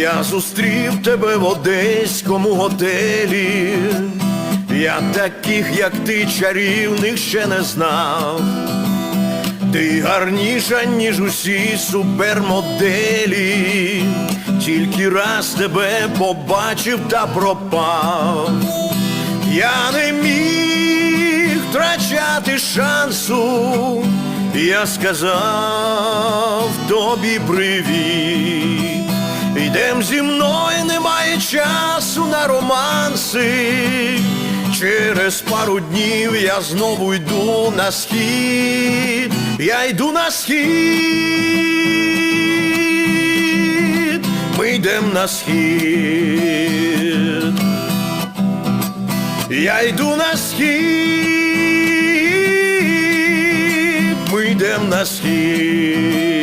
Я зустрів тебе в одеському готелі. Я таких, як ти, чарівних ще не знав. Ти гарніша, ніж усі супермоделі, тільки раз тебе побачив та пропав. Я не міг втрачати шансу, я сказав тобі привіт. Зі мною, немає часу на романси. Через пару днів я знову йду на схід, я йду на схід, ми йдем на схід. Я йду на схід, ми йдем на схід.